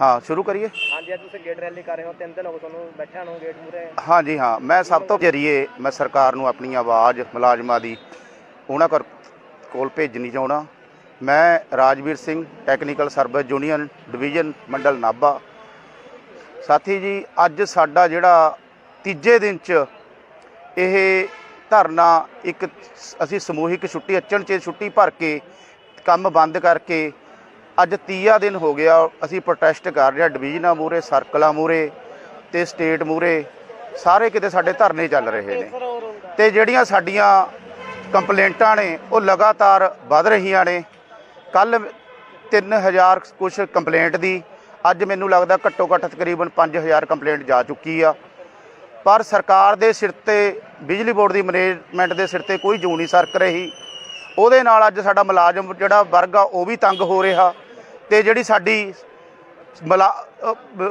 ਹਾਂ ਸ਼ੁਰੂ ਕਰੀਏ। ਹਾਂਜੀ ਅੱਜ ਤੁਸੀਂ ਗੇਟ ਰੈਲੀ ਕਰ ਰਹੇ ਹੋ ਤਿੰਨ ਦਿਨ ਹੋ ਗਏ ਤੁਹਾਨੂੰ ਬੈਠਿਆਂ ਨੂੰ ਗੇਟ ਮੂਰੇ ਹਾਂਜੀ ਹਾਂ ਮੈਂ ਸਭ ਤੋਂ ਜਰੀਏ ਮੈਂ ਸਰਕਾਰ ਨੂੰ ਆਪਣੀ ਆਵਾਜ਼ ਮੁਲਾਜ਼ਮਾਂ ਦੀ ਉਹਨਾਂ ਕੋਲ ਕੋਲ ਭੇਜਣੀ ਚਾਹੁੰਦਾ। ਮੈਂ Rajveer Singh technical service union division ਮੰਡਲ ਨਾਭਾ। ਸਾਥੀ ਜੀ ਅੱਜ ਸਾਡਾ ਜਿਹੜਾ ਤੀਜੇ ਦਿਨ ਚ ਇਹ ਧਰਨਾ ਇੱਕ ਅਸੀਂ ਸਮੂਹਿਕ ਛੁੱਟੀ ਅਚਣ ਚ ਛੁੱਟੀ ਭਰ ਕੇ ਕੰਮ ਬੰਦ ਕਰਕੇ ਅੱਜ ਤੀਆ ਦਿਨ ਹੋ ਗਿਆ, ਅਸੀਂ ਪ੍ਰੋਟੈਸਟ ਕਰ ਰਹੇ ਹਾਂ ਡਿਵੀਜ਼ਨਾਂ ਮੂਰੇ ਸਰਕਲਾਂ ਮੂਰੇ ਤੇ ਸਟੇਟ ਮੂਰੇ ਸਾਰੇ ਕਿਤੇ ਸਾਡੇ ਧਰਨੇ ਚੱਲ ਰਹੇ ਨੇ। ਤੇ ਜਿਹੜੀਆਂ ਸਾਡੀਆਂ ਕੰਪਲੇਂਟਾਂ ਨੇ, ਉਹ ਲਗਾਤਾਰ ਵੱਧ ਰਹੀਆਂ ਨੇ। ਕੱਲ 3000 ਕੁਛ ਕੰਪਲੇਂਟ ਦੀ, ਅੱਜ ਮੈਨੂੰ ਲੱਗਦਾ ਘੱਟੋ ਘੱਟ ਤਕਰੀਬਨ 5000 ਕੰਪਲੇਂਟ ਜਾ ਚੁੱਕੀ ਆ। ਪਰ ਸਰਕਾਰ ਦੇ ਸਿਰ ਤੇ, ਬਿਜਲੀ ਬੋਰਡ ਦੀ ਮੈਨੇਜਮੈਂਟ ਦੇ ਸਿਰ ਤੇ ਕੋਈ ਜੂ ਨਹੀਂ ਸਰਕ ਰਹੀ। ਉਹਦੇ ਨਾਲ ਅੱਜ ਸਾਡਾ ਮੁਲਾਜ਼ਮ ਜਿਹੜਾ ਵਰਗ ਆ, ਉਹ ਵੀ ਤੰਗ ਹੋ ਰਿਹਾ ਤੇ ਜਿਹੜੀ ਸਾਡੀ ਮਲਾ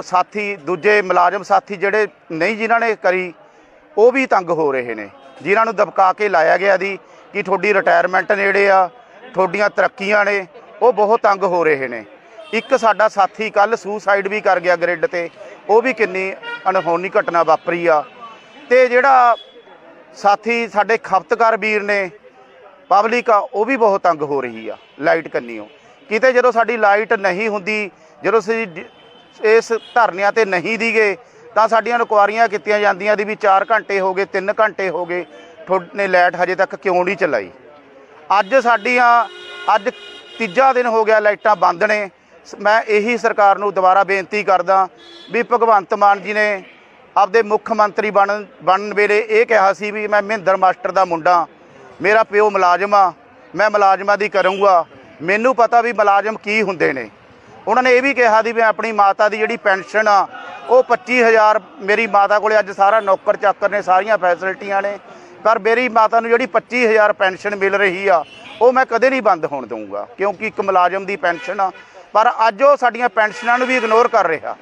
ਸਾਥੀ, ਦੂਜੇ ਮੁਲਾਜ਼ਮ ਸਾਥੀ ਜਿਹੜੇ ਨਹੀਂ ਜਿਨ੍ਹਾਂ ਨੇ ਕਰੀ, ਉਹ ਵੀ ਤੰਗ ਹੋ ਰਹੇ ਨੇ। ਜਿਨ੍ਹਾਂ ਨੂੰ ਦਬਕਾ ਕੇ ਲਾਇਆ ਗਿਆ ਦੀ ਕਿ ਤੁਹਾਡੀ ਰਿਟਾਇਰਮੈਂਟ ਨੇੜੇ ਆ, ਤੁਹਾਡੀਆਂ ਤਰੱਕੀਆਂ ਨੇ, ਉਹ ਬਹੁਤ ਤੰਗ ਹੋ ਰਹੇ ਨੇ। ਇੱਕ ਸਾਡਾ ਸਾਥੀ ਕੱਲ ਸੁਸਾਈਡ ਵੀ ਕਰ ਗਿਆ ਗ੍ਰਿਡ ਤੇ, ਉਹ ਵੀ ਕਿੰਨੀ ਅਣਹੋਣੀ ਘਟਨਾ ਵਾਪਰੀ ਆ। ਤੇ ਜਿਹੜਾ ਸਾਥੀ ਸਾਡੇ ਖਪਤਕਾਰ ਵੀਰ ਨੇ ਪਬਲਿਕ ਆ, ਉਹ ਵੀ ਬਹੁਤ ਤੰਗ ਹੋ ਰਹੀ ਆ, ਲਾਈਟ ਕੰਨੀਓ। ਕਿਤੇ ਜਦੋਂ ਸਾਡੀ ਲਾਈਟ ਨਹੀਂ ਹੁੰਦੀ, ਜਦੋਂ ਅਸੀਂ ਇਸ ਧਰਨਿਆਂ ਤੇ ਨਹੀਂ ਦੀਗੇ, ਤਾਂ ਸਾਡੀਆਂ ਰਿਕੁਆਰੀਆਂ ਕੀਤੀਆਂ ਜਾਂਦੀਆਂ ਦੀ ਵੀ 4 ਘੰਟੇ ਹੋ ਗਏ 3 ਘੰਟੇ ਹੋ ਗਏ, ਤੁਹਾਡੇ ਲਾਈਟ ਹਜੇ ਤੱਕ ਕਿਉਂ ਨਹੀਂ ਚਲਾਈ? ਅੱਜ ਸਾਡੀਆਂ, ਅੱਜ ਤੀਜਾ ਦਿਨ ਹੋ ਗਿਆ ਲਾਈਟਾਂ ਬੰਦ ਨੇ। ਸ- ਮੈਂ ਇਹੀ ਸਰਕਾਰ ਨੂੰ ਦੁਬਾਰਾ ਬੇਨਤੀ ਕਰਦਾ ਵੀ ਭਗਵੰਤ ਮਾਨ ਜੀ ਨੇ ਆਪਦੇ ਮੁੱਖ ਮੰਤਰੀ ਬਣਨ ਬਣਨ ਵੇਲੇ ਇਹ ਕਿਹਾ ਸੀ ਵੀ ਮੈਂ ਮਹਿੰਦਰ ਮਾਸਟਰ ਦਾ ਮੁੰਡਾ ਮੇਰਾ ਪਿਓ ਮੁਲਾਜ਼ਮ ਆ, ਮੈਂ ਮੁਲਾਜ਼ਮਾਂ ਦੀ ਕਰੂੰਗਾ। ਮੈਨੂੰ ਪਤਾ ਵੀ ਮੁਲਾਜ਼ਮ ਕੀ ਹੁੰਦੇ ਨੇ। ਉਹਨਾਂ ਨੇ ਇਹ ਵੀ ਕਿਹਾ ਦੀ ਮੈਂ ਆਪਣੀ ਮਾਤਾ ਦੀ ਜਿਹੜੀ ਪੈਨਸ਼ਨ ਆ, ਉਹ 25000 ਮੇਰੀ ਮਾਤਾ ਕੋਲੇ ਅੱਜ ਸਾਰਾ ਨੌਕਰ ਚਾਕਰ ਨੇ, ਸਾਰੀਆਂ ਫੈਸਿਲਿਟੀਆਂ ਨੇ। ਪਰ ਮੇਰੀ ਮਾਤਾ ਨੂੰ ਜਿਹੜੀ 25000 ਪੈਨਸ਼ਨ ਮਿਲ ਰਹੀ ਆ, ਉਹ ਮੈਂ ਕਦੇ ਨਹੀਂ ਬੰਦ ਹੋਣ ਦਊਂਗਾ, ਕਿਉਂਕਿ ਇੱਕ ਮੁਲਾਜ਼ਮ ਦੀ ਪੈਨਸ਼ਨ ਆ। ਪਰ ਅੱਜ ਉਹ ਸਾਡੀਆਂ ਪੈਨਸ਼ਨਾਂ ਨੂੰ ਵੀ ਇਗਨੋਰ ਕਰ ਰਿਹਾ।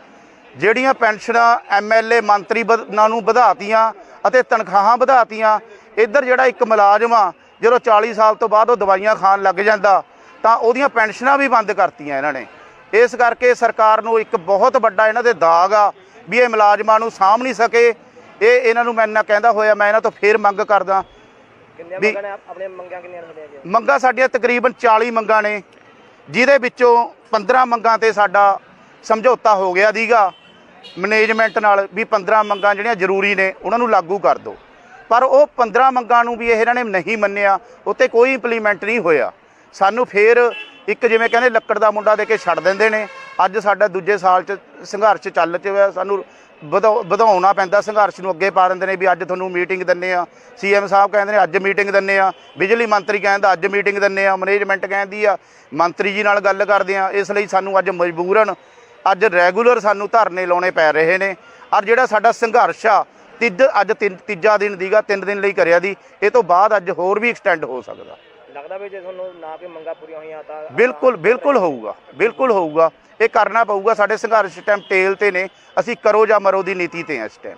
ਜਿਹੜੀਆਂ ਪੈਨਸ਼ਨਾਂ ਐਮਐਲਏ ਮੰਤਰੀ ਵਧ- ਨਾਂ ਨੂੰ ਵਧਾਤੀਆਂ ਅਤੇ ਤਨਖਾਹਾਂ ਵਧਾਤੀਆਂ ਇੱਧਰ ਜਿਹੜਾ ਇੱਕ ਮੁਲਾਜ਼ਮ ਆ ਜਦੋਂ 40 ਸਾਲ ਤੋਂ ਬਾਅਦ ਉਹ ਦਵਾਈਆਂ ਖਾਣ ਲੱਗ ਜਾਂਦਾ ਤਾਂ ਉਹਦੀਆਂ ਪੈਨਸ਼ਨਾਂ ਵੀ ਬੰਦ ਕਰਤੀਆਂ ਇਹਨਾਂ ਨੇ। ਇਸ ਕਰਕੇ ਸਰਕਾਰ ਨੂੰ ਇੱਕ ਬਹੁਤ ਵੱਡਾ ਇਹਨਾਂ ਦੇ ਦਾਗ ਆ ਵੀ ਇਹ ਮੁਲਾਜ਼ਮਾਂ ਨੂੰ ਸਾਂਭ ਨਹੀਂ ਸਕੇ। ਇਹ ਇਹਨਾਂ ਨੂੰ ਮੈਂ ਇੰਨਾ ਕਹਿੰਦਾ ਹੋਇਆ ਮੈਂ ਇਹਨਾਂ ਤੋਂ ਫੇਰ ਮੰਗ ਕਰਦਾ। ਕਿੰਨੀਆਂ ਮੰਗਾਂ ਨੇ? ਆਪ- ਆਪਣੀਆਂ ਮੰਗਾਂ ਕਿੰਨੀਆਂ ਨੇ ਜੀ ਮੰਗਾਂ ਸਾਡੀਆਂ ਤਕਰੀਬਨ 40 ਮੰਗਾਂ ਨੇ ਜਿਹਦੇ ਵਿੱਚੋਂ 15 ਮੰਗਾਂ ਤੇ ਸਾਡਾ ਸਮਝੌਤਾ ਹੋ ਗਿਆ ਦੀਗਾ। ਮੈਨੇਜਮੈਂਟ ਨਾਲ ਵੀ 15 ਮੰਗਾਂ ਜਿਹੜੀਆਂ ਜ਼ਰੂਰੀ ਨੇ ਉਹਨਾਂ ਨੂੰ ਲਾਗੂ ਕਰ ਦਿਓ। ਪਰ ਉਹ 15 ਮੰਗਾਂ ਨੂੰ ਵੀ ਇਹਨਾਂ ਨੇ ਨਹੀਂ ਮੰਨਿਆ, ਉੱਤੇ ਕੋਈ ਇੰਪਲੀਮੈਂਟ ਨਹੀਂ ਹੋਇਆ। ਸਾਨੂੰ ਫੇਰ ਇੱਕ ਜਿਵੇਂ ਕਹਿੰਦੇ ਲੱਕੜ ਦਾ ਮੁੰਡਾ ਦੇ ਕੇ ਛੱਡ ਦਿੰਦੇ ਨੇ। ਅੱਜ ਸਾਡਾ ਦੂਜੇ ਸਾਲ ਚ ਸੰਘਰਸ਼ ਚੱਲ ਚ ਹੋਇਆ, ਸਾਨੂੰ ਵਧਾਉ- ਵਧਾਉਣਾ ਪੈਂਦਾ, ਸੰਘਰਸ਼ ਨੂੰ ਅੱਗੇ ਪਾ ਦਿੰਦੇ ਨੇ ਵੀ ਅੱਜ ਤੁਹਾਨੂੰ ਮੀਟਿੰਗ ਦਿੰਨੇ ਆ। ਸੀਐਮ ਸਾਹਿਬ ਕਹਿੰਦੇ ਨੇ ਅੱਜ ਮੀਟਿੰਗ ਦਿੰਨੇ ਆ। ਬਿਜਲੀ ਮੰਤਰੀ ਕਹਿੰਦਾ ਅੱਜ ਮੀਟਿੰਗ ਦਿੰਨੇ ਆ। ਮੈਨੇਜਮੈਂਟ ਕਹਿੰਦੀ ਆ, ਮੰਤਰੀ ਜੀ ਨਾਲ ਗੱਲ ਕਰਦੇ ਆ। ਇਸ ਲਈ ਸਾਨੂੰ ਅੱਜ ਮਜਬੂਰਨ, ਅੱਜ ਰੈਗੂਲਰ ਸਾਨੂੰ ਧਰਨੇ ਲਾਉਣੇ ਪੈ ਰਹੇ ਨੇ। ਔਰ ਜਿਹੜਾ ਸਾਡਾ ਸੰਘਰਸ਼ ਆ ਤਿੱਜ ਅੱਜ ਤਿੰਨ- ਤੀਜਾ ਦਿਨ ਦੀਗਾ ਤਿੰਨ ਦਿਨ ਲਈ ਕਰਿਆ ਦੀ। ਇਹ ਤੋਂ ਬਾਅਦ ਅੱਜ ਹੋਰ ਵੀ ਐਕਸਟੈਂਡ ਹੋ ਸਕਦਾ। ਲੱਗਦਾ ਵੀ ਜੇ ਤੁਹਾਨੂੰ ਨਾ ਕੋਈ ਮੰਗਾਂ ਪੂਰੀਆਂ ਹੋਈਆਂ ਤਾਂ ਬਿਲਕੁਲ ਬਿਲਕੁਲ ਹੋਊਗਾ। ਬਿਲਕੁਲ ਹੋਊਗਾ। ਇਹ ਕਰਨਾ ਪਊਗਾ। ਸਾਡੇ ਸੰਘਰਸ਼ ਇਸ ਟਾਈਮ ਟੇਲ ਤੇ ਨੇ। ਅਸੀਂ ਕਰੋ ਜਾਂ ਮਰੋ ਦੀ ਨੀਤੀ ਤੇ ਆ ਇਸ ਟਾਈਮ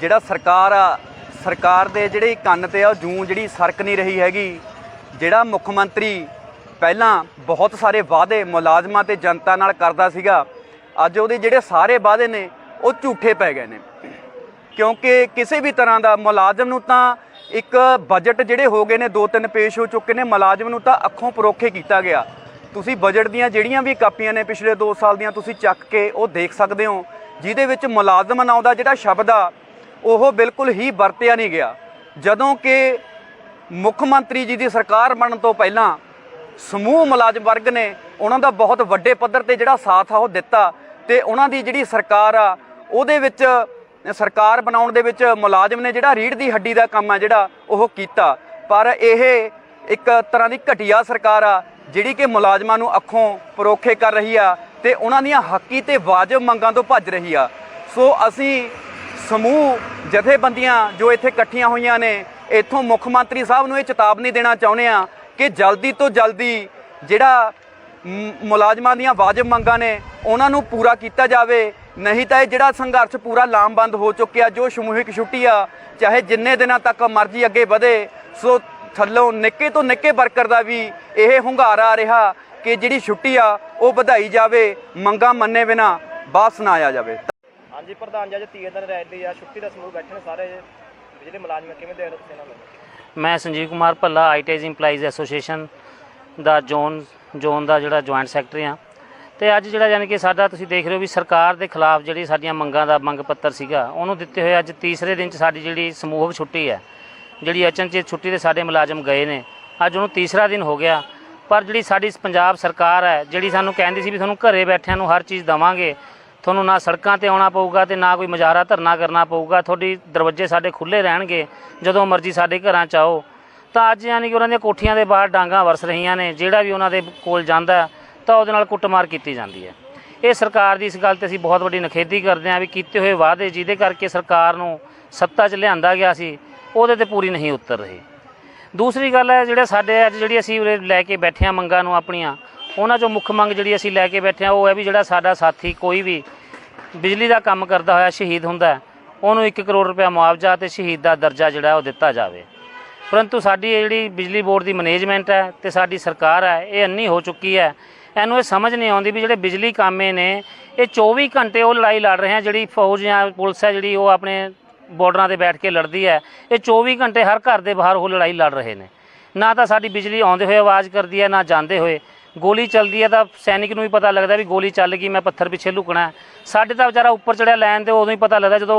ਜਿਹੜਾ ਸਰਕਾਰ ਆ ਸਰਕਾਰ ਦੇ ਜਿਹੜੇ ਕੰਨ ਤੇ ਆ ਉਹ ਜੂੰ ਜਿਹੜੀ ਸਰਕ ਨਹੀਂ ਰਹੀ ਹੈਗੀ ਜਿਹੜਾ ਮੁੱਖ ਮੰਤਰੀ ਪਹਿਲਾਂ ਬਹੁਤ ਸਾਰੇ ਵਾਅਦੇ ਮੁਲਾਜ਼ਮਾਂ ਤੇ ਜਨਤਾ ਨਾਲ ਕਰਦਾ ਸੀਗਾ ਅੱਜ ਉਹਦੇ ਜਿਹੜੇ ਸਾਰੇ ਵਾਅਦੇ ਨੇ ਉਹ ਝੂਠੇ ਪੈ ਗਏ ਨੇ। ਕਿਉਂਕਿ ਕਿਸੇ ਵੀ ਤਰ੍ਹਾਂ ਦਾ ਮੁਲਾਜ਼ਮ ਨੂੰ ਤਾਂ ਇੱਕ ਬਜਟ ਜਿਹੜੇ ਹੋ ਗਏ ਨੇ ਦੋ ਤਿੰਨ ਪੇਸ਼ ਹੋ ਚੁੱਕੇ ਨੇ, ਮੁਲਾਜ਼ਮ ਨੂੰ ਤਾਂ ਅੱਖੋਂ ਪਰੋਖੇ ਕੀਤਾ ਗਿਆ। ਤੁਸੀਂ ਬਜਟ ਦੀਆਂ ਜਿਹੜੀਆਂ ਵੀ ਕਾਪੀਆਂ ਨੇ ਪਿਛਲੇ 2 ਸਾਲ ਦੀਆਂ, ਤੁਸੀਂ ਚੱਕ ਕੇ ਉਹ ਦੇਖ ਸਕਦੇ ਹੋ। ਜਿਹਦੇ ਵਿੱਚ ਮੁਲਾਜ਼ਮ ਨਾਂ ਦਾ ਜਿਹੜਾ ਸ਼ਬਦ ਆ, ਉਹ ਬਿਲਕੁਲ ਹੀ ਵਰਤਿਆ ਨਹੀਂ ਗਿਆ। ਜਦੋਂ ਕਿ ਮੁੱਖ ਮੰਤਰੀ ਜੀ ਦੀ ਸਰਕਾਰ ਬਣਨ ਤੋਂ ਪਹਿਲਾਂ ਸਮੂਹ ਮੁਲਾਜ਼ਮ ਵਰਗ ਨੇ ਉਹਨਾਂ ਦਾ ਬਹੁਤ ਵੱਡੇ ਪੱਧਰ ਤੇ ਜਿਹੜਾ ਸਾਥ ਆ ਉਹ ਦਿੱਤਾ ਤੇ ਉਹਨਾਂ ਦੀ ਜਿਹੜੀ ਸਰਕਾਰ ਆ ਉਹਦੇ ਵਿੱਚ, ਸਰਕਾਰ ਬਣਾਉਣ ਦੇ ਵਿੱਚ ਮੁਲਾਜ਼ਮ ਨੇ ਜਿਹੜਾ ਰੀੜ ਦੀ ਹੱਡੀ ਦਾ ਕੰਮ ਆ ਜਿਹੜਾ ਉਹ ਕੀਤਾ। ਪਰ ਇਹ ਇੱਕ ਤਰ੍ਹਾਂ ਦੀ ਘਟੀਆ ਸਰਕਾਰ ਆ, ਜਿਹੜੀ ਕਿ ਮੁਲਾਜ਼ਮਾਂ ਨੂੰ ਅੱਖੋਂ ਪਰੋਖੇ ਕਰ ਰਹੀ ਆ ਤੇ ਉਹਨਾਂ ਦੀਆਂ ਹੱਕੀ ਤੇ ਵਾਜਬ ਮੰਗਾਂ ਤੋਂ ਭੱਜ ਰਹੀ ਆ। ਸੋ ਅਸੀਂ ਸਮੂਹ ਜਥੇਬੰਦੀਆਂ ਜੋ ਇੱਥੇ ਇਕੱਠੀਆਂ ਹੋਈਆਂ ਨੇ, ਇੱਥੋਂ ਮੁੱਖ ਮੰਤਰੀ ਸਾਹਿਬ ਨੂੰ ਇਹ ਚੇਤਾਵਨੀ ਦੇਣਾ ਚਾਹੁੰਦੇ ਆ ਕਿ ਜਲਦੀ ਤੋਂ ਜਲਦੀ ਜਿਹੜਾ ਮੁਲਾਜ਼ਮਾਂ ਦੀਆਂ ਵਾਜਬ ਮੰਗਾਂ ਨੇ, ਉਹਨਾਂ ਨੂੰ ਪੂਰਾ ਕੀਤਾ ਜਾਵੇ ਨਹੀਂ ਤਾਂ ਇਹ ਜਿਹੜਾ ਸੰਘਰਸ਼ ਪੂਰਾ ਲਾਮਬੰਦ ਹੋ ਚੁੱਕਿਆ ਜੋ ਸਮੂਹਿਕ ਛੁੱਟੀ ਆ ਚਾਹੇ ਜਿੰਨੇ ਦਿਨਾਂ ਤੱਕ ਮਰਜ਼ੀ ਅੱਗੇ ਵਧੇ ਸੋ ਥੱਲੋਂ ਨਿੱਕੇ ਤੋਂ ਨਿੱਕੇ ਵਰਕਰ ਦਾ ਵੀ ਇਹ ਹੁੰਗਾਰਾ ਆ ਰਿਹਾ ਕਿ ਜਿਹੜੀ ਛੁੱਟੀ ਆ ਉਹ ਵਧਾਈ ਜਾਵੇ ਮੰਗਾਂ ਮੰਨੇ ਬਿਨਾ ਵਾਪਸ ਨਾ ਆਇਆ ਜਾਵੇ। ਹਾਂਜੀ ਪ੍ਰਧਾਨ ਜੀ ਅੱਜ ਤੀਏ ਦਿਨ ਰੈਲੀ ਆ ਛੁੱਟੀ ਦਾ ਸਮੂਹ ਬੈਠੇ ਨੇ ਸਾਰੇ ਬਿਜਲੀ ਮੁਲਾਜ਼ਮ ਕਿਵੇਂ ਦੇ ਰਹੇ ਹੋ ਤੁਸੀਂ ਇਹਨਾਂ ਨੂੰ? ਮੈਂ Sanjeev Kumar Bhalla ITs employees association ਦਾ ਜ਼ੋਨ ਜ਼ੋਨ ਦਾ ਜਿਹੜਾ ਜੁਆਇੰਟ ਸੈਕਟਰੀ ਆ। ਤੇ ਅੱਜ ਜਿਹੜਾ ਯਾਨੀ ਕਿ ਸਾਡਾ ਤੁਸੀਂ ਦੇਖ ਰਹੇ ਹੋ ਵੀ ਸਰਕਾਰ ਦੇ ਖਿਲਾਫ ਜਿਹੜੀ ਸਾਡੀਆਂ ਮੰਗਾਂ ਦਾ ਮੰਗ ਪੱਤਰ ਸੀਗਾ, ਉਹਨੂੰ ਦਿੱਤੇ ਹੋਏ ਅੱਜ ਤੀਸਰੇ ਦਿਨ 'ਚ ਸਾਡੀ ਜਿਹੜੀ ਸਮੂਹਕ ਛੁੱਟੀ ਹੈ। ਜਿਹੜੀ ਅਚਨਚੇਤ ਛੁੱਟੀ ਤੇ ਸਾਡੇ ਮੁਲਾਜ਼ਮ ਗਏ ਨੇ। ਅੱਜ ਉਹਨੂੰ ਤੀਸਰਾ ਦਿਨ ਹੋ ਗਿਆ। ਪਰ ਜਿਹੜੀ ਸਾਡੀ ਪੰਜਾਬ ਸਰਕਾਰ ਹੈ, ਜਿਹੜੀ ਸਾਨੂੰ ਕਹਿੰਦੀ ਸੀ ਵੀ ਤੁਹਾਨੂੰ ਘਰੇ ਬੈਠਿਆਂ ਨੂੰ ਹਰ ਚੀਜ਼ ਦਵਾਂਗੇ, ਤੁਹਾਨੂੰ ਨਾ ਸੜਕਾਂ ਤੇ ਆਉਣਾ ਪਊਗਾ ਤੇ ਨਾ ਕੋਈ ਮੁਜ਼ਾਹਰਾ ਧਰਨਾ ਕਰਨਾ ਪਊਗਾ, ਤੁਹਾਡੀ ਦਰਵਾਜ਼ੇ ਸਾਡੇ ਖੁੱਲੇ ਰਹਿਣਗੇ, ਜਦੋਂ ਮਰਜ਼ੀ ਸਾਡੇ ਘਰਾਂ 'ਚ ਆਓ। ਤਾਂ ਅੱਜ ਯਾਨੀ ਕਿ ਉਹਨਾਂ ਦੀਆਂ ਕੋਠੀਆਂ ਦੇ ਬਾਹਰ ਡਾਂਗਾ ਵਰਸ ਰਹੀਆਂ ਨੇ, ਜਿਹੜਾ ਵੀ ਉਹਨਾਂ ਦੇ ਕੋਲ ਜਾਂਦਾ ਤਾਂ ਉਹਦੇ ਨਾਲ ਕੁੱਟਮਾਰ ਕੀਤੀ ਜਾਂਦੀ ਹੈ। ਇਹ ਸਰਕਾਰ ਦੀ ਇਸ ਗੱਲ ਤੇ ਅਸੀਂ ਬਹੁਤ ਵੱਡੀ ਨਖੇਦੀ ਕਰਦੇ ਹਾਂ ਵੀ ਕੀਤੇ ਹੋਏ ਵਾਅਦੇ ਜਿਹਦੇ ਕਰਕੇ ਸਰਕਾਰ ਨੂੰ ਸੱਤਾ 'ਚ ਲਿਆਂਦਾ ਗਿਆ ਸੀ, ਉਹਦੇ ਤੇ ਪੂਰੀ ਨਹੀਂ ਉਤਰ ਰਹੀ। ਦੂਸਰੀ ਗੱਲ ਹੈ, ਜਿਹੜੇ ਸਾਡੇ ਅੱਜ ਜਿਹੜੀ ਅਸੀਂ ਲੈ ਕੇ ਬੈਠੇ ਹਾਂ ਮੰਗਾਂ ਨੂੰ ਆਪਣੀਆਂ, ਉਹਨਾਂ 'ਚੋਂ ਮੁੱਖ ਮੰਗ ਜਿਹੜੀ ਅਸੀਂ ਲੈ ਕੇ ਬੈਠੇ ਹਾਂ, ਉਹ ਹੈ ਵੀ ਜਿਹੜਾ ਸਾਡਾ ਸਾਥੀ ਕੋਈ ਵੀ ਬਿਜਲੀ ਦਾ ਕੰਮ ਕਰਦਾ ਹੋਇਆ, ਸ਼ਹੀਦ ਹੁੰਦਾ ਉਹਨੂੰ 1 ਕਰੋੜ ਰੁਪਏ ਮੁਆਵਜ਼ਾ ਤੇ ਸ਼ਹੀਦ ਦਾ ਦਰਜਾ ਜਿਹੜਾ ਉਹ ਦਿੱਤਾ ਜਾਵੇ। ਪਰੰਤੂ ਸਾਡੀ ਇਹ ਜਿਹੜੀ ਬਿਜਲੀ ਬੋਰਡ ਦੀ ਮੈਨੇਜਮੈਂਟ ਹੈ ਤੇ ਸਾਡੀ ਸਰਕਾਰ ਹੈ, ਇਹ ਅੰਨੀ ਹੋ ਚੁੱਕੀ ਹੈ ਇਹਨੂੰ ਇਹ ਸਮਝ ਨਹੀਂ ਆਉਂਦੀ ਵੀ ਜਿਹੜੇ ਬਿਜਲੀ ਕਾਮੇ ਨੇ, ਇਹ 24 ਘੰਟੇ ਉਹ ਲੜਾਈ ਲੜ ਰਹੇ ਆ, ਜਿਹੜੀ ਫੌਜ ਜਾਂ ਪੁਲਿਸ ਹੈ ਜਿਹੜੀ ਉਹ ਆਪਣੇ ਬਾਰਡਰਾਂ ਤੇ ਬੈਠ ਕੇ ਲੜਦੀ ਹੈ ਇਹ 24 ਘੰਟੇ ਹਰ ਘਰ ਦੇ ਬਾਹਰ ਉਹ ਲੜਾਈ ਲੜ ਰਹੇ ਨੇ। ਨਾ ਤਾਂ ਸਾਡੀ ਬਿਜਲੀ ਆਉਂਦੇ ਹੋਏ ਆਵਾਜ਼ ਕਰਦੀ ਹੈ ਨਾ ਜਾਂਦੇ ਹੋਏ। ਗੋਲੀ ਚੱਲਦੀ ਹੈ ਤਾਂ ਸੈਨਿਕ ਨੂੰ ਵੀ ਪਤਾ ਲੱਗਦਾ ਵੀ ਗੋਲੀ ਚੱਲ ਗਈ, ਮੈਂ ਪੱਥਰ ਪਿੱਛੇ ਲੁਕਣਾ। ਸਾਡੇ ਤਾਂ ਵਿਚਾਰਾ ਉੱਪਰ ਚੜਿਆ ਲੈਣ ਤੇ ਉਦੋਂ ਹੀ ਪਤਾ ਲੱਗਦਾ ਜਦੋਂ